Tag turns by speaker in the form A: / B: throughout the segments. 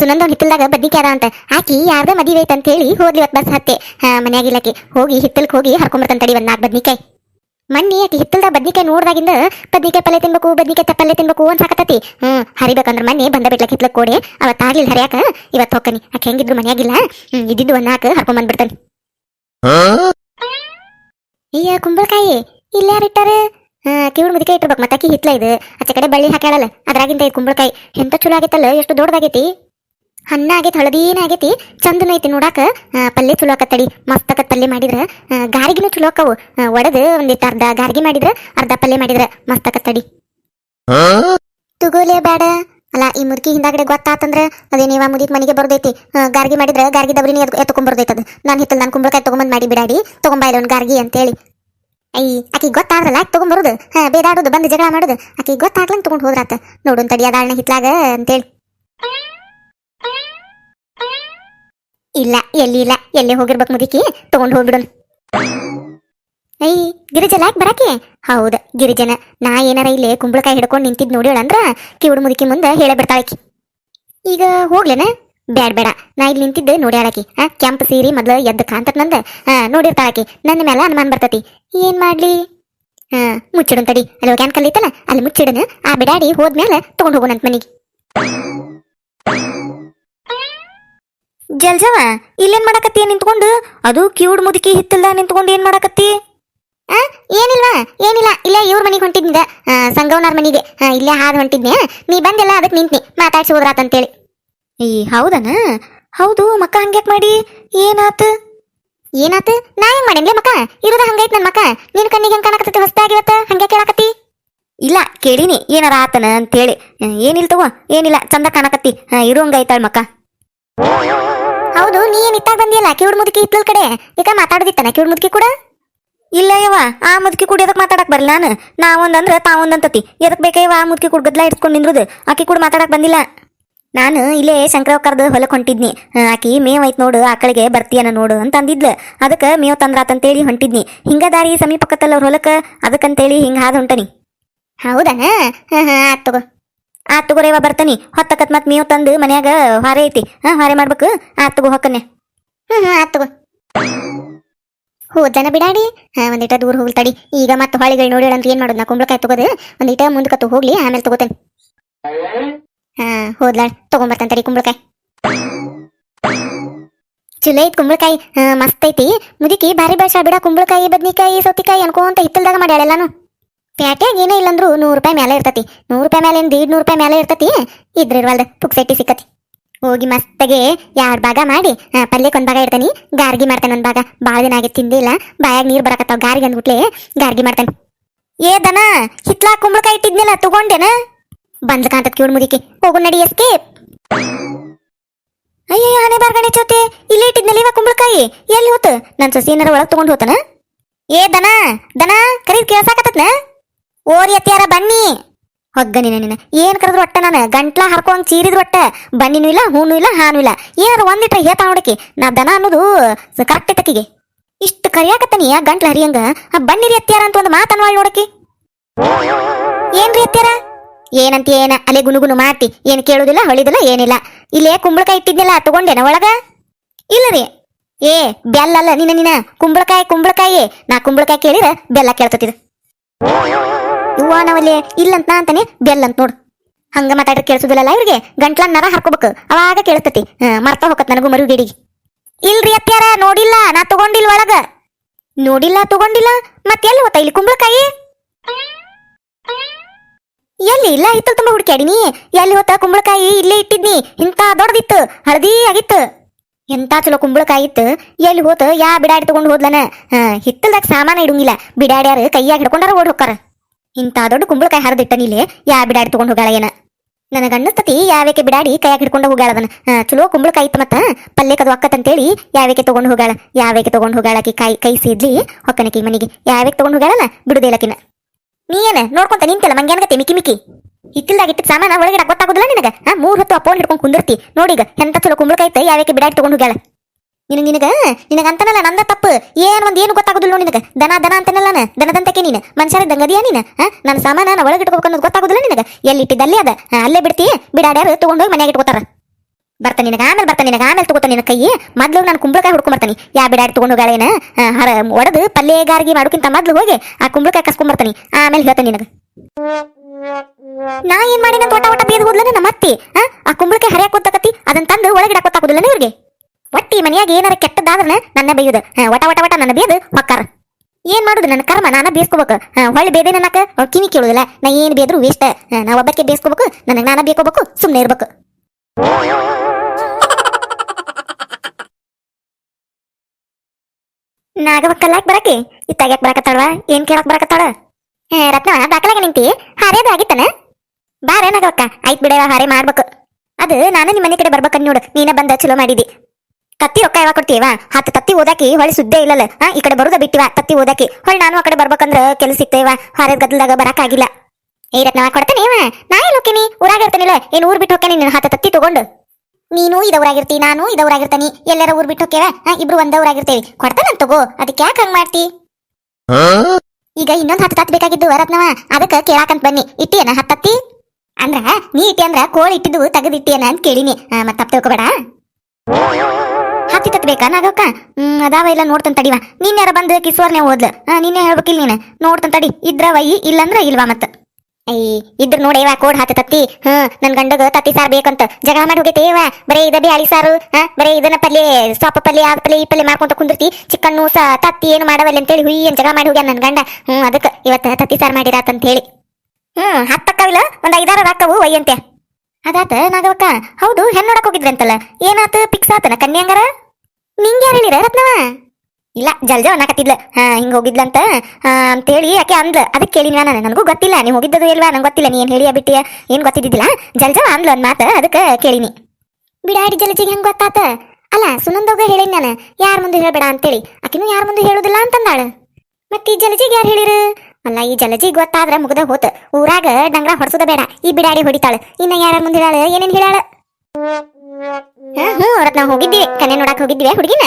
A: ಸುನಂದ ಹಿತ್ತಲ್ದಾಗ ಬದ್ನಿಕಾಯ ಅದ ಅಂತ. ಆಕಿ ಯಾರ್ದ ಮದುವೆ ಅಂತ ಹೇಳಿ ಹೋದ್ಲಿ ಇವತ್ತು ಬಸ್ ಹತ್ತೆ. ಮನ್ಯಾಗ ಇಲ್ಲಕಿ. ಹೋಗಿ ಹಿತ್ತಲ್ಕ್ ಹೋಗಿ ಹರ್ಕೊಂಬರ್ತಂತ ತಡಿ ಒಂದ್ ನಾಲ್ಕು ಬದ್ನಿಕಾಯಿ. ಮನ್ನಿ ಆಕಿ ಹಿತ್ತಲ್ದಾಗ ಬದ್ನಿಕಾಯಿ ನೋಡ್ದಾಗಿಂದ ಬದ್ನಿಕಾಯಿ ಪಲ್ಲೆ ತಿನ್ಬೇಕು, ಬದ್ನಿಕಾಯಿ ಪಲ್ಲೆ ತಿನ್ಬೇಕು ಅಂತ ಸಾಕತ್ತತಿ. ಹ್ಞೂ ಹರಿಬೇಕಂದ್ರ ಮನ್ನಿ ಬಂದ ಬಿಟ್ಲಕ್ಕೆ ಹಿತ್ತಲಕ್ಕೆ ಕೊಡಿ ಅವತ್ತು ಹರಿಯಾಕ ಇವತ್ತು ಹೊಕ್ಕನಿ. ಆಕೆ ಹೆಂಗಿದ್ರು ಮನೆಯಾಗಿಲ್ಲ ಇದ್ದಿದ್ದು ಒಂದ್ ನಾಲ್ಕು ಹರ್ಕೊಂಡ್ ಬಂದ್ಬಿಡ್ತಾನೆ ಅಯ್ಯ ಕುಂಬಳಕಾಯಿ? ಇಲ್ಲ ಯಾರಿಟ್ಟಾರ ಕಿವಿಡ್ ಮುದಿಕಾಯಿ ಇಟ್ಟಿರ್ಬೇಕು ಮತ್ತಾಕಿ ಹಿತ್ಲ ಇದು. ಆಚೆ ಕಡೆ ಬಳ್ಳಿ ಹಾಕ್ಯಾಳಲ್ಲ. ಅದ್ರಾಗಿಂದ ಕುಂಬಳಕಾಯಿ. ಎಂತ ಚಲೋ ಆಗೈತಲ್ಲ, ಎಷ್ಟು ದೊಡ್ಡದಾಗೈತಿ ಹಣ್ಣ ಆಗೈತಿ ಹಳದೀನ ಆಗೈತಿ ಚಂದನ ಐತಿ ನೋಡಾಕ. ಆ, ಪಲ್ಯ ಚಲೋ ಆಕತ್ತಡಿ ಮಸ್ತ್ ಆಕತ್ ಮಾಡಿದ್ರ. ಆ, ಗಾರಿಗಿನೂ ಚಲೋ ಆಕವು ಒಡದ್ ಒಂದಿಟ್ಟು ಅರ್ಧ ಗಾರ್ಗಿ ಮಾಡಿದ್ರ ಅರ್ಧ ಪಲ್ಯ ಮಾಡಿದ್ರ. ಮಸ್ತ್ ಆಕತ್ತಡಿ ತುಗೋಲೇ ಬೇಡ ಅಲ್ಲ ಈ ಮುದುಕಿ ಹಿಂದಾಗಡೆ ಗೊತ್ತಾತಂದ್ರ ಅದೇ ನೀವ ಮನೆಗೆ ಬರ್ದೈತಿ. ಗಾರ್ಗಿ ಮಾಡಿದ್ರ ಗಾರ್ಗಿ ದಬ್ರಿನಿ ಎತ್ಕೊಂಡ್ ಅದು. ನಾನು ಹಿತ್ತಲ್ ನಾನು ಕುಂಬಳಕಾಯಿ ತಗೊಂಬಂದ್ ಮಾಡಿ ಬಿಡಾಡಿ. ತಗೊಂಬ ಇಲ್ಲ ಒಂದು ಗಾರ್ಗಿ ಅಂತೇಳಿ. ಐ ಆಕಿ ಗೊತ್ತಾದ್ರಲ್ಲ ಆಕೆ ತಗೊಂಬರುದು. ಹಾ ಬೇದಾಡುದು ಬಂದು ಜಗಳ ಮಾಡುದು. ಆಕಿ ಗೊತ್ತಾಗ್ಲಂಗ್ ತಗೊಂಡ್ ಹೋದ್ರಾತ. ನೋಡು ತಡಿ ಅದಾಳ್ನ ಹಿತ್ಲಾಗ ಅಂತೇಳಿ. ಇಲ್ಲ, ಎಲ್ಲಿ ಇಲ್ಲ, ಎಲ್ಲಿ ಹೋಗಿರ್ಬೇಕು ಮುದುಕಿ? ತಗೊಂಡ್ ಹೋಗ್ಬಿಡೋನ್ ಐ ಗಿರಿಜಲ ಯಾಕೆ ಬರಾಕೆ? ಹೌದ, ಗಿರಿಜನ. ನಾ ಏನಾರ ಇಲ್ಲಿ ಕುಂಬಳಕಾಯಿ ಹಿಡ್ಕೊಂಡು ನಿಂತಿದ್ ನೋಡಿಳ ಅಂದ್ರ ಕಿವುಡು ಮುದುಕಿ ಮುಂದೆ ಹೇಳೇ ಬರ್ತಾಳಕಿ ಈಗ ಹೋಗ್ಲೇನ? ಬ್ಯಾಡ, ಬೇಡ. ನಾ ಇಲ್ಲಿ ನಿಂತಿದ್ದೆ ನೋಡ್ಯಾಳಕಿ ಆ, ಕೆಂಪು ಸೀರೆ ಮೊದ್ಲು ಎದ್ದ ಕಾಂತತ್ ನಂದ ಹಾ ನೋಡಿರ್ತಾಳಕಿ ನನ್ನ ಮೇಲೆ ಅನುಮಾನ ಬರ್ತತಿ. ಏನ್ ಮಾಡ್ಲಿ? ಹಾ ಮುಚ್ಚಿಡನ್ ತಡಿ. ಅಲ್ಲಿ ಕ್ಯಾನ್ ಕಲ್ಲಿತ್ತಲ್ಲ ಅಲ್ಲಿ ಮುಚ್ಚಿಡನ ಆ ಬಿಡಾಡಿ ಹೋದ್ಮೇಲೆ ತಗೊಂಡ್ ಹೋಗೋಣಂತ ಮನಿಗೆ. ಜಲ್ಜವ ಇಲ್ಲೇನ್ ಮಾಡಕತ್ತಿ ನಿಂತ್ಕೊಂಡು? ಅದು ಕ್ಯೂಡ್ ಮುದುಕಿ ಹಿತ್ತಲ್ದ ನಿಂತ್ಕೊಂಡು ಏನ್ ಮಾಡಕತ್ತಿ? ಏನಿಲ್ವಾ? ಏನಿಲ್ಲ ಇಲ್ಲೇ ಇವ್ರ ಮನೆಗೆ ಹೊಂಟಿದ್ನಿದ. ಸಂಗವನಾರ್ ಮನೆಗೆ. ಇಲ್ಲೇ ಹಾದು ಹೊಂಟಿದ್ನೆ. ನೀ ಬಂದೆಲ್ಲ ಅದಕ್ಕೆ ನಿಂತ್ನಿ. ಮಾತಾಡ್ಸಿ ಹೋದ್ರಾತಂತೇಳಿ ಈ ಹೌದನ? ಹೌದು ಮಕ್ಕ ಹಂಗ್ಯಾಕ್ ಮಾಡಿ? ಏನಾತ? ಏನಾತ? ನಾ ಹೆಂಗ್ ಮಾಡೇನ್ಲೇ ಮಕ್ಕ? ಇರೋದ ಹಂಗೈತ್ ನನ್ ಮಕ್ಕ. ನಿನ್ ಕಣ್ಣಿಗೆ ಹೆಂಗ್ ಕಾಣಕತ್ತೈತಿ? ಹೊಸ್ತಾಗಿರತ್ತ ಹಂಗ್ಯಾಕ್ ಕೇಳಕತ್ತಿ? ಇಲ್ಲ ಕೇಳಿನಿ. ಏನಾರ ಆತನ ಅಂತೇಳಿ. ಹೇಳಿ ಏನಿಲ್ಲ ತಗೋ? ಏನಿಲ್ಲ ಚಂದ ಕಾಣಕತ್ತಿ. ಇರೋ ಇರು ಹಂಗೈತಾಳ ಮಕ್ಕ. ಹೌದು ನೀ ಏನ್ ಇತ್ತಾಗ ಬಂದಿಯಲ್ಲ? ಕಿವುಡ್ ಮುದುಕಿ ಇತ್ತಲ್ ಕಡೆ. ಈಗ ಮಾತಾಡದಿತ್ತನ ಕಿವುಡ್ ಮುದುಕಿ ಕೂಡ? ಇಲ್ಲ ಯವ ಆ ಮುದುಕಿ ಕೂಡ ಎದಕ್ ಮಾತಾಡಕ್ ಬರಲ್ಲ ನಾನು? ನಾವೊಂದಂದ್ರ ತಾವೊಂದಂತತಿ ಎದಕ್ ಬೇಕಯ್ಯವ ಆ ಮುದುಕಿ ಕೂಡ ಗದ್ಲ ಇಡ್ಸ್ಕೊಂಡ್ ನಿಂದ್ರುದು? ಆಕಿ ಕೂಡ ಮಾತಾಡಕ್ ಬಂದಿಲ್ಲ. ನಾನು ಇಲ್ಲೇ ಶಂಕರವ್ಕರ್ದು ಹೊಲಕ್ಕೆ ಹೊಂಟಿದ್ನಿ. ಆಕಿ ಮೇವ್ ಐತ್ ನೋಡು ಆಕಳಿಗೆ ಬರ್ತೀಯನ ನೋಡು ಅಂತ ಅಂದಿದ್ಲು. ಅದಕ್ಕೆ ಮೇವ್ ತಂದ್ರಾತಂತೇಳಿ ಹೊಂಟಿದ್ನಿ. ಹಿಂಗ ದಾರಿ ಸಮೀಪಕ್ಕತ್ತಲ್ಲ ಅವ್ರ ಹೊಲಕ್ಕ ಅದಕ್ಕಂತೇಳಿ ಹಿಂಗ ಹಾದ ಹೊಂಟನಿ. ಹೌದನ? ಆತ್ ತಗೋ. ಆತ್ ತಗೋರೇವ ಬರ್ತಾನಿ. ಹೊತ್ತಕತ್ ಮತ್ ಮೇವ್ ತಂದು ಮನ್ಯಾಗ ಹೊರೆ ಐತಿ. ಹಾ, ಹೊರೆ ಮಾಡ್ಬೇಕು. ಆ, ತಗೋ, ಹೊಕ್ಕನೆ. ಹ್ಮ್ ಹ್ಮ್ ಆತ್ ತಗೋ. ಹೋದನ ಬಿಡಾಡಿ. ಹಾ ಒಂದಿಟ ದೂರ ಹೋಗ್ಲಿ ತಡಿ. ಈಗ ಮತ್ತೆ ಹೊಳಿಗಳು ನೋಡಿ ಅಂತ ಏನ್ ಮಾಡೋದು ನಾ ಕುಂಬಳಕಾಯಿ ತಗೋದು. ಒಂದಿಟ ಮುಂದಕ್ಕೆ ಹೋಗ್ಲಿ, ಆಮೇಲೆ ತಗೋತೇನೆ. ಹಾ, ಹೋದ್ಲಾಳ್. ತಗೊಂಬರ್ತಾನೆ ತಡಿ ಕುಂಬಳಕಾಯಿ. ಚಲೋ ಐತಿ ಕುಂಬಳಕಾಯಿ. ಹಾ, ಮಸ್ತ್ ಐತಿ. ಮುದುಕಿ ಬಾರಿ ಭಾಷಾ ಬಿಡ ಕುಂಬಳಕಾಯಿ, ಬದ್ನಿಕಾಯಿ, ಸೌತಿಕಾಯಿ ಅನ್ಕೊಂತ ಹಿತ್ತಲ್ದಾಗ ಮಾಡ್ಯಾಳ ಎಲ್ಲಾನು. ಪ್ಯಾಟ್ಯಾಗ ಏನೇ ಇಲ್ಲಂದ್ರು ನೂರು ರೂಪಾಯಿ ಮೇಲೆ ಇರ್ತತಿ. ನೂರು ರೂಪಾಯಿ ಮೇಲೆ ದೀಡ್ ನೂರು ರೂಪಾಯಿ ಮೇಲೆ ಇರ್ತತಿ? ಇದ್ರಿರ್ವಲ್ದ ಪುಕ್ಸೆಟ್ಟಿ ಸಿಕ್ಕತಿ. ಹೋಗಿ ಮಸ್ತಗೆ ಎರಡು ಭಾಗ ಮಾಡಿ ಪಲ್ಯಕ್ಕೆ ಒಂದು ಭಾಗ ಇರ್ತಾನೆ ಗಾರ್ಗಿ ಮಾಡ್ತಾನೆ ಒಂದು ಭಾಗ. ಭಾಳ ದಿನ ಆಗಿದೆ ತಿಂದಿಲ್ಲ ಬಾಯಾಗ ನೀರು ಬರಕತ್ತಾವ. ಗಾರ್ಗಿ ಅಂದ್ಬಿಟ್ಲೆ ಗಾರ್ಗಿ ಮಾಡ್ತಾನೆ. ಏ ದನ ಹಿತ್ಲಾ ಕುಂಬಳಕಾಯಿ ಇಟ್ಟಿದ್ನಿಲ್ಲ, ತಗೊಂಡೇನ? ಬಂದ್ ಕಾಂತದ ಕಿವಡ್ ಮುದಿಕೆ. ಹೋಗು ನಡಿ, ಎಸ್ಕೇಪ್. ಅಯ್ಯೋ ಆನೆ ಬಾರ್ಗಣೆ ಚೌತೆ ಇಲ್ಲೇ ಇಟ್ಟಿದ್ನಲ್ಲ ಇವ ಕುಂಬಳಕಾಯಿ? ಎಲ್ಲಿ ಹೋತು? ನನ್ ಸೊಸಿ ಏನಾರ ಒಳಗ್ ತಗೊಂಡ್ ಹೋತನ? ಏ ದನ ದನ, ಕರೀದ್ ಕೇಳ್ಸಾಕತ್ತತ್ನ ಓರಿ ಅತ್ಯಾರ ಬನ್ನಿ. ಹೊಗ್ಗ ನಿನ ಏನ್ ಕರೆದ್ರು ಒಟ್ಟ ನಾನು? ಗಂಟ್ಲ ಹರ್ಕೊಂಡ್ ಚೀರಿದ್ರು ಒಟ್ಟ ಬನ್ನಿನೂ ಇಲ್ಲ, ಹೂನು ಇಲ್ಲ, ಹಾನು ಇಲ್ಲ. ಏನಾರ ಒಂದಿಟ್ರ ಹೇತ ನೋಡಕಿ. ನಾ ದನ ಅನ್ನೋದು ಕರೆಕ್ಟ್ ಇಟ್ಟಕಿಗೆ ಇಷ್ಟ ಕರಿಯಾಕತ್ತನಿ ಆ ಗಂಟ್ಲ ಹರಿಯಂಗ? ಆ ಬನ್ನಿರಿ ಅತ್ಯಾರ ಅಂತ ಒಂದು ಮಾತನ್ವಾಳ್ ನೋಡಕಿ. ಏನ್ರಿ ಅತ್ಯಾರ ಏನಂತ ಏನ? ಅಲೆ ಗುನುಗುನು ಮಾತಿ ಏನ್ ಕೇಳುದಿಲ್ಲ, ಹೊಳಿದಿಲ್ಲ, ಏನಿಲ್ಲ. ಇಲ್ಲೇ ಕುಂಬಳಕಾಯಿ ಇಟ್ಟಿದ್ನಿಲ್ಲ ತಗೊಂಡೇನ ಒಳಗ? ಇಲ್ಲ ರೀ ಏ ಬೆಲ್ಲಲ್ಲ ನಿನ್ನ ನಿನ್ನ ಕುಂಬಳಕಾಯಿ ಕುಂಬಳಕಾಯಿ. ನಾ ಕುಂಬಳಕಾಯಿ ಕೇಳಿದ್ರೆ ಬೆಲ್ಲ ಕೇಳ್ತತಿದ. ಇವ್ವ ನಾವಲ್ಲಿ ಇಲ್ಲಂತ ಅಂತಾನೆ ಬೆಲ್ಲ ಅಂತ ನೋಡು. ಹಂಗ ಮಾತಾಡ್ರೆ ಕೇಳಿಸುದಿಲ್ಲಲ್ಲ ಇವ್ರಿಗೆ. ಗಂಟ್ಲನ್ನ ನರ ಹರ್ಕೋಬೇಕು. ಅವಾಗ ಕೇಳಿಸ್ತತಿ ಮರ್ತ ಹೋಗತ್ ನನಗೂ ಮರು ಗಿಡಿಗೆ. ಇಲ್ರಿ ಅತ್ಯಾರ ನೋಡಿಲ್ಲ, ನಾ ತಗೊಂಡಿಲ್ಲ ಒಳಗ. ನೋಡಿಲ್ಲ, ತಗೊಂಡಿಲ್ಲ, ಮತ್ತೆ ಎಲ್ಲಿ ಹೋತ ಇಲ್ಲಿ ಕುಂಬಳಕಾಯಿ? ಎಲ್ಲಿ ಇಲ್ಲ ಇತ್ತಲ್ ತುಂಬಾ ಹುಡುಕ್ಯಾಡಿನಿ. ಎಲ್ಲಿ ಹೋತ ಕುಂಬಳಕಾಯಿ? ಇಲ್ಲೇ ಇಟ್ಟಿದ್ನಿ. ಇಂತ ದೊಡ್ಡದಿತ್ತು. ಹಳದಿ ಆಗಿತ್ತು. ಎಂತ ಚಲೋ ಕುಂಬಳಕಾಯಿ ಇತ್ತು. ಎಲ್ಲಿ ಹೋತ? ಯಾ ಬಿಡಾಡಿ ತಗೊಂಡು ಹೋದ್ಲನ? ಹಿತ್ತಲ್ದಾಗ ಸಾಮಾನ ಇಡುಂಗಿಲ್ಲ. ಬಿಡಾಡ್ಯಾರ ಕೈಯಾಗ ಹಿಡ್ಕೊಂಡಾರ ಓಡ್ ಹೋಕ್ಕಾರ. ಇಂತ ದೊಡ್ಡ ಕುಂಬಳಕಾಯಿ ಹರಿದಿಟ್ಟನಿಲೆ ಯಾ ಬಿಡಾಡಿ ತಗೊಂಡು ಹೋಗಾಳ ಏನ? ನನಗೆ ಅನ್ನಸ್ತತಿ ಯಾವೇಕೆ ಬಿಡಾಡಿ ಕೈಯಾಗ ಹಿಡ್ಕೊಂಡು ಹೋಗಾಳ ಅದನ್ನ? ಚಲೋ ಕುಂಬಳಕಾಯಿ ಇತ್ತು ಮತ್ತ? ಪಲ್ಯಕದು ಅಕ್ಕತ್ತಂತೇಳಿ ಯಾವೇಕೆ ತಗೊಂಡು ಹೋಗಾಳ ಯಾವೇಕೆ ತಗೊಂಡು ಹೋಗಾಳಕಿ ಕೈ ಕೈ ಸೇದ್ಲಿ? ಹೊಕ್ಕನಕಿ ಮನಿಗೆ ಯಾವೇಕೆ ತಗೊಂಡು ಹೋಗಾಳಲ್ಲ ಬಿಡುದೇಲಕಿನ? ನೀ ಏನ ನೋಡ್ಕೊಂತ ನಿಂತಿಲ್ಲ ಮಂಗ್ಯಾನ್ಗತ್ತೆ ಮಿಕ್ಕಿ ಮಿಕ್ಕಿ ಇಟ್ಟ ಸಾಮಾನ ಒಳಗಡೆ ಗೊತ್ತಾಗುದಿಲ್ಲ ನಿನಗ? ಹಾ, ಮೂರ್ ಹೊತ್ತು ಅಪ್ಪೋನ್ ಹಿಡ್ಕೊಂಡು ಕುಂದಿರ್ತಿ. ನೋಡಿಗ ಎಂತ ಚಲೋ ಕುಂಬಳಕಾಯಿ ಯಾವೇಕೆ ಬಿಡಾಡಿ ತಗೊಂಡು ಹೋಗ್ಯಾಳ? ನಿನಗ ನಿನಗ ನಿನಗ ಅಂತನಲ್ಲ ನಂದ ತಪ್ಪು. ಏನ್ ಒಂದ್ ಏನು ಗೊತ್ತಾಗುದಿಲ್ಲ ನೋಡಿ ನಿನಗ. ದನ ದನ ಅಂತನಲ್ಲ ದನದಂತಕ್ಕೆ ನೀನು. ಮನುಷ್ಯರ ದಂಗದಿಯಾ ನೀನು? ನನ್ನ ಸಾಮಾನ ನಾನು ಒಳಗೆ ಇಟ್ಕೋಬೇಕು ಅನ್ನೋದು ಗೊತ್ತಾಗುದಿಲ್ಲ ನಿನಗ? ಎಲ್ಲಿ ಇಟ್ಟಿದ್ದಲ್ಲೇ ಅದ ಅಲ್ಲೇ ಬಿಡ್ತಿ. ಬಿಡಾಡ್ಯಾರು ತಗೊಂಡೋಗಿ ಮನ್ಯಾಗ ಇಟ್ಕೋತಾರ. ಬರ್ತಾನೆ ನಿನಗ, ಆಮೇಲೆ ಬರ್ತಾನೆ ನಿನಗ, ಆಮೇಲೆ ತಗೋತಾನೆ ನಿನ್ನ ಕೈ ಮೊದಲು ನಾನು ಕುಂಬಳಕಾಯಿ ಹುಡ್ಕೊಂಡ್ ಬರ್ತಾನೆ. ಯಾ ಬಿಡಾಡಿ ತಗೊಂಡು ಗಾಳೇನ ಹರ, ಒಡದು ಪಲ್ಯಗಾರಿಗೆ ಮಾಡೋಕ್ಕಿಂತ ಮೊದಲು ಹೋಗಿ ಆ ಕುಂಬಳಕಾಯಿ ಕಸ್ಕೊಂಡ್ ಬರ್ತಾನೆ. ಆಮೇಲೆ ಹೇಳ್ತಾನೆ ನಿನಗ. ನಾ ಏನ್ ಮಾಡಿ ನನ್ನ ತೋಟ ಒಟ ಬೇದ ಹೋದ್ಲನ ನಮ್ಮ ಅತ್ತಿ ಆ? ಕುಂಬಳಕಾಯಿ ಹರಿಯಾಕ ಕೂತಕತ್ತಿ ಅದನ್ನ ತಂದು ಒಳಗೆ ಹಾಕೋತಾಕುದಿಲ್ಲ ಇವ್ರಿಗೆ? ಒಟ್ಟಿ ಮನ್ಯಾಗ ಏನಾರ ಕೆಟ್ಟದಾದ್ರೆ ನನ್ನ ಬೈಯುದು. ವಟ ವಟ ವಟ ನನ್ನ ಬೇದು ಹೊಕ್ಕಾರ ಏನ್ ಮಾಡುದು ನನ್ನ ಕರ್ಮ? ನಾನ ಬೇಸ್ಕೋಬೇಕು ಹೊಳ್ಳಿ ಬೇದೆ ನನ್ನಕ ಕಿವಿ ಕೇಳುದಿಲ್ಲ. ನಾ ಏನ್ ಬೇದ್ರು ವೇಸ್ಟ್ ನಾ ಒಬ್ಬಕ್ಕೆ ಬೇಸ್ಕೋಬೇಕು, ನನಗೆ ನಾನ ಬೇಕೋಬೇಕು ಸುಮ್ಮನೆ ಇರ್ಬೇಕು. ನಾಗವಕ್ಕಲ್ಲಾಕ್ ಬರಕಿ ಇತ್ತಾಗ್ಯಾಕ್ ಬರಕತ್ತಾಳ ಏನ್ ಕೇಳಕ್ ಬರಕತ್ತಾಳ? ರತ್ನ ಬಾಕಲಾಗ ನಿಂತಿ. ಹಾರೇದು ಆಗಿತ್ತನ? ಬಾರ ನಾಗವಕ್ಕ. ಆಯ್ತು ಬಿಡ ಹಾರೆ ಮಾಡ್ಬೇಕು. ಅದು ನಾನು ನಿಮ್ಮ ಮನೆ ಕಡೆ ಬರ್ಬೇಕನ್ ನೋಡು. ನೀನ ಬಂದ ಚಲೋ ಮಾಡಿದಿ. ತತ್ತಿ ರೊಕ್ಕ ಯಾವಾಗ ಕೊಡ್ತೀವ ಹತ್ತು ತತ್ತಿ ಓದಾಕಿ ಹೊಳಿ ಸುದ್ದೇ ಇಲ್ಲಲ್ಲ. ಹಾ ಈ ಕಡೆ ಬರುದ ಬಿಟ್ಟಿವ, ತತ್ತಿ ಓದಾಕಿ ಹೊಳಿ ನಾನು ಆ ಕಡೆ ಬರ್ಬೇಕಂದ್ರ ಕೆಲಸ ಸಿಗ್ತೇವ. ಹಾರದ ಗದ್ದಲ್ದಾಗ ಬರಕಾಗಿಲ್ಲ ಏ ರತ್ನ ಇವ. ನಾ ಎಲ್ಲಿ ಹೋಗ್ತೀನಿ? ಊರಾಗ ಇರ್ತಾನಿಲ್ಲ. ಏನ್ ಊರ್ ಬಿಟ್ಟು ಹೋಗ್ಯಾನಿ ನಿನ್ನ ಹತ್ತು ತತ್ತಿ ತಗೊಂಡು. ನೀನು ಇದವರಾಗಿರ್ತಿ ನಾನು ಇದವರಾಗಿರ್ತಾನಿ ಎಲ್ಲರ ಊರ್ ಬಿಟ್ಟು ಹೋಗ್ಯವ? ಇಬ್ರು ಒಂದವರಾಗಿರ್ತೇವಿ. ಕೊಡ್ತಾನಂತ ತಗೋ. ಅದಕ್ಕೆ ಯಾಕೆ ಹಂಗ್ ಮಾಡ್ತಿ? ಈಗ ಇನ್ನೊಂದು ಹತ್ತು ತತ್ತಿ ಬೇಕಾಗಿದ್ದು ರತ್ನವ ಅದಕ್ಕ ಕೇಳಾಕಂತ ಬನ್ನಿ. ಇಟ್ಟಿಯನ ಹತ್ತತ್ತಿ ಅಂದ್ರ ನೀ ಇಟ್ಟಿ ಅಂದ್ರ ಕೋಳಿ ಇಟ್ಟಿದ್ದು ತೆಗೆದಿಟ್ಟಿಯನ ಅಂತ ಕೇಳಿನಿ. ಮತ್ತೆ ತಪ್ಪು ತಿಳ್ಕೊಬೇಡ. ಹತ್ತಿ ನಾಗಕ್ಕ ಹ್ಮ್, ಅದಾವ ಇಲ್ಲ ನೋಡ್ತಂತ ತಡಿವ. ನಿನ್ಯಾರ ಬಂದ ಕಿಸ್ವರ್ನೆ ಓದ್ಲ. ನೀನೇ ಹೇಳ್ಬೇಕಿಲ್ಲ ನೀನು. ನೋಡ್ತಂತ ತಡಿ. ಇದ್ರ ವೈ, ಇಲ್ಲಂದ್ರ ಇಲ್ವಾ ಮತ್ತ? ಐ ಇದ್ರ ನೋಡೇವ ಕೋಡ್ ಹಾತ ತತ್ತಿ. ಹ್ಮ್, ನನ್ ಗಂಡಗ ತತ್ತಿ ಸಾರ್ ಬೇಕಂತ. ಜಗಳ ಮಾಡಿ ಹೋಗೈತೇವ ಬರೇ ಇದ ಬ್ಯಾಳಿ ಸಾರು, ಹಾ, ಬರೇ ಇದನ್ನ ಪಲ್ಲೆ ಸೊಪ್ಪ ಪಲ್ಲೆ ಆದ ಪಲ್ಲೆ ಈ ಪಲ್ಲೆ ಮಾಡ್ಕೊಂತ ಕುಂದಿರ್ತಿ. ಚಿಕನ್ ಸ ತತ್ತಿ ಏನು ಮಾಡವಲ್ಲ ಅಂತೇಳಿ ಹುಯಿ ಏನ್ ಜಗಳ ಮಾಡಿ ಹೋಗ್ಯಾನ ನನ್ ಗಂಡ. ಹ್ಮ್, ಅದಕ್ಕ ಇವತ್ತ ತತ್ತಿ ಸಾರ್ ಮಾಡಿರಾತಂತ ಹೇಳಿ. ಹ್ಮ್, ಹತ್ತಕ್ಕವಿಲ್ಲ? ಒಂದ್ ಐದಾರು ವೈ ಒಯ್ಯಂತೆ ಅದಾತ ನಾಗವಕ್ಕ, ಹೌದು ಹೆಣ್ಣು ನೋಡಕ್ ಹೋಗಿದ್ರಂತಲ್ಲ ಏನಾತ ಪಿಕ್ಸ್ ಆತನ ಕನ್ಯಾಂಗರ? ನಿಂಗೆ ಯಾರು ಹೇಳಿರ ರತ್ನವ? ಇಲ್ಲ, ಜಲ್ಜ ಅನ್ನಕತ್ತಿದ್ಲ. ಹಾ, ಹಿಂಗ ಹೋಗಿದ್ಲಂತ ಅಂತೇಳಿ ಯಾಕೆ ಅಂದ್ಲ. ಅದಕ್ಕೆ ಕೇಳಿ ನಾನು. ನನಗೂ ಗೊತ್ತಿಲ್ಲ. ನೀವು ಹೋಗಿದ್ದದು ಇಲ್ವಾ ನಂಗೆ ಗೊತ್ತಿಲ್ಲ. ನೀ ಏನ್ ಹೇಳಿಯ ಬಿಟ್ಟಿಯ? ಏನು ಗೊತ್ತಿದ್ದಿದ್ದಿಲ್ಲ? ಜಲ್ಜ ಅಂದ್ಲ ಒಂದು ಮಾತು. ಅದಕ್ಕೆ ಕೇಳಿನಿ. ಬಿಡಾಡಿ ಜಲಜಿಗೆ ಹೆಂಗ್ ಗೊತ್ತಾತ? ಅಲ್ಲ ಸುನಂದೋಗ ಹೇಳಿನಿ ನಾನು. ಯಾರ ಮುಂದೆ ಹೇಳಬೇಡ ಅಂತೇಳಿ. ಆಕಿನೂ ಯಾರ ಮುಂದೆ ಹೇಳುದಿಲ್ಲ ಅಂತಂದಾಳ. ಮತ್ತೆ ಈ ಜಲಜಿಗೆ ಯಾರು ಹೇಳಿರು? ಅಲ್ಲ, ಈ ಜಲಜಿ ಗೊತ್ತಾದ್ರ ಮುಗ್ದ ಹೋತ. ಊರಾಗ ಡಂಗ್ರ ಹೊಡ್ಸೋದ ಬೇಡ. ಈ ಬಿಡಾಡಿ ಹೊಡಿತಾಳ. ಇನ್ನ ಯಾರ ಮುಂದೆ ಹೇಳಾಳ? ಏನೇನ್ ಹೇಳಾಳ? ಹ್ಮ್ ಅವರತ್ ನಾವು ಹೋಗಿದ್ವಿ. ಕನ್ಯಾ ನೋಡಕ್ ಹೋಗಿದ್ವಿ ಹುಡುಗಿನ.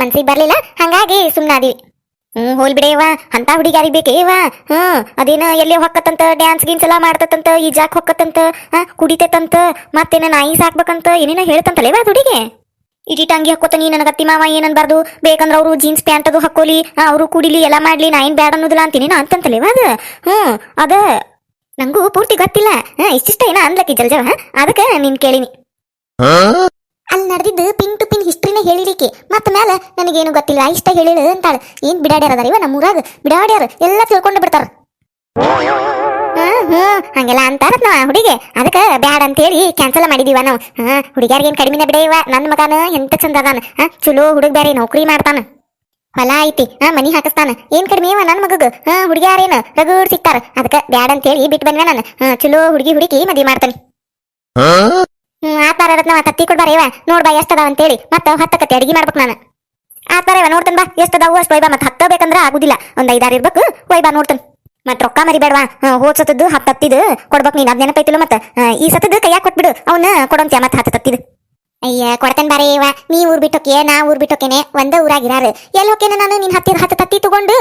A: ಮನ್ಸಿಗೆ ಬರ್ಲಿಲ್ಲ. ಹಂಗಾಗಿ ಸುಮ್ನಾದಿವಿ ಹ್ಮ್ ಹೋಲ್ ಬಿಡೇವ ಅಂತ ಹುಡುಗಿಯಾರಿಗೆ ಬೇಕೇವ ಹ್ಮ್ ಅದೇನ ಎಲ್ಲಿ ಹೊಕ್ಕತ್ತಂತ ಡ್ಯಾನ್ಸ್ ಗೀನ್ಸ್ ಎಲ್ಲಾ ಮಾಡ್ತತಂತ ಈಜಾಕ್ ಹೊಕ್ಕತ್ತಂತ ಕುಡಿತೈತಂತ, ಮತ್ತೇನ ನಾಯಿ ಸಾಕ್ಬೇಕಂತ, ಏನೇನ ಹೇಳ್ತಂತಲೇವಾ ಹುಡುಗಿ? ಇಟಿ ಟಂಗಿ ಹಾಕೋತ ನೀ ನನಗೆ ಅತ್ತಿ ಮಾವ ಏನನ್ಬಾರ್ದು ಬೇಕಂದ್ರ ಅವರು ಜೀನ್ಸ್ ಪ್ಯಾಂಟ್ ಅದು ಹಾಕೋಲಿ ಅವರು ಕುಡಿಲಿ ಎಲ್ಲ ಮಾಡ್ಲಿ ನಾ ಏನ್ ಬ್ಯಾಡ ಅನ್ನೋದಿಲ್ಲ ಅಂತೀನಿ ನಾ ಅಂತಂತಲೇವ ಅದ. ಹ್ಮ್ ಅದ ನಂಗೂ ಪೂರ್ತಿ ಗೊತ್ತಿಲ್ಲ. ಹಾ ಇಷ್ಟಿಷ್ಟ ಏನ ಅನ್ಲಕ್ಕಿ ಜಲ್ಜವ ಅದಕ್ಕೆ ನೀನ್ ಕೇಳಿನಿ. ಅಲ್ಲಿ ನಡೆದಿದ್ದು ಪಿನ್ ಟು ಪಿನ್ ಹಿಸ್ಟ್ರಿನ ಹೇಳಿಲಿಕ್ಕೆ. ಮತ್ತ ಮೇಲೆ ನನಗೇನು ಗೊತ್ತಿಲ್ಲ ಇಷ್ಟ ಹೇಳಿಳು ಅಂತಾಳ. ಏನ್ ಬಿಡಾಡ್ಯಾರ ಅದಾರ ಇವ ನಮ್ಮ ಊರಾಗ ಬಿಡಾಡ್ಯಾರ ಎಲ್ಲ ತಿಳ್ಕೊಂಡು ಬಿಡ್ತಾರ. ಹ್ಮ್ ಹಂಗೆಲ್ಲ ಅಂತಾರ ನಾವ ಹುಡುಗಿ. ಅದಕ್ಕ ಬ್ಯಾಡ ಅಂತ ಹೇಳಿ ಕ್ಯಾನ್ಸಲ್ ಮಾಡಿದೀವ ನಾವು. ಹಾ ಹುಡುಗ್ಯಾರ್ಗೇನ್ ಕಡಿಮೆನ ಬಿಡ ಇವ ನನ್ನ ಮಗನ ಎಂತ ಚಂದ ಅದಾನ? ಚಲೋ ಹುಡುಗ ಬ್ಯಾರೆ, ನೌಕರಿ ಮಾಡ್ತಾನ. ಹೊಲ ಐತಿ ಹಾ ಮನಿ ಹಾಕಿಸ್ತಾನ. ಏನ್ ಕಡಿಮೆ ಇವ ನನ್ನ ಮಗಗ? ಹಾ ಹುಡುಗ್ಯಾರೇನು? ರಗೂರ್ ಸಿಗ್ತಾರ ಅದಕ್ಕೆ ಬ್ಯಾಡ ಅಂತ ಹೇಳಿ ಬಿಟ್ಟು ಬಂದ್ವ ನಾನು. ಚಲೋ ಹುಡುಗಿ ಹುಡುಕಿ ಮದ್ವಿ ಮಾಡ್ತಾನೆ. ಹ್ಮ್ ಆತಾರ ರತ್ನವ ತತ್ತಿ ಕೊಡ್ಬಾರ ಇವ ನೋಡ್ಬಾ ಎಷ್ಟದಾವ ಅಂತೇಳಿ. ಮತ್ತ ಹತ್ತಕತ್ತೆ ಅಡಿಗೆ ಮಾಡ್ಬೇಕು ನಾನು. ಆತಾರ ಇವ ನೋಡ್ತಾನ ಬಾ ಎಷ್ಟದಾವು ಅಷ್ಟು ಒಯ್ಬಾ ಮತ್ತೆ ಹತ್ತ ಬೇಕಂದ್ರ ಆಗುದಿಲ್ಲ. ಒಂದ್ ಐದಾರು ಇರ್ಬೇಕು ಒಯ್ಬಾ ನೋಡ್ತೇನೆ. ಮತ್ ರೊಕ್ಕ ಮರಿಬೇಡವಾ? ಹೋದ್ ಸತದ್ದು ಹತ್ತು ಹತ್ತಿದ್ ಕೊಡ್ಬೇಕು ನೀನ್. ಅದ್ ನೆನಪೈತಿಲ್ಲ ಮತ್ತ? ಈ ಸತದ್ದು ಕೈಯಾಗ ಕೊಟ್ಬಿಡು. ಅವನ್ನ ಕೊಡಂತ್ಯ ಮತ್ ಹತ್ತು ತತ್ತಿದ್ ಅಯ್ಯ, ಕೊಡ್ತೇನೆ ಬಾರೇ ಇವ. ನೀ ಊರ್ ಬಿಟ್ಟೋಕೆ, ನಾ ಊರ್ ಬಿಟ್ಟೋಕೆನೆ ಒಂದ ಊರಾಗಿರಾರು. ಎಲ್ಲಿ ಹೋಕೇನೆ ನಾನು ನಿನ್ ಹತ್ತಿರ ಹತ್ತು ತತ್ತಿ ತಗೊಂಡು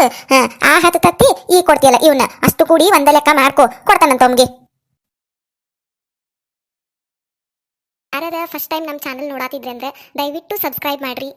A: ಆ ಹತ್ತು ತತ್ತಿ ಈ ಕೊಡ್ತೀಯಲ್ಲ ಇವನ್ನ ಅಷ್ಟು ಕೂಡಿ ಒಂದ ಲೆಕ್ಕ ಮಾಡ್ಕೋ. ಕೊಡ್ತಾನಂತ ಅವ್ನಿಗೆ. ಯಾರಾದ ಫಸ್ಟ್ ಟೈಮ್ ನಮ್ಮ ಚಾನಲ್ ನೋಡಾತಿದ್ರೆ ಅಂದ್ರೆ ದಯವಿಟ್ಟು ಸಬ್ಸ್ಕ್ರೈಬ್ ಮಾಡ್ರಿ.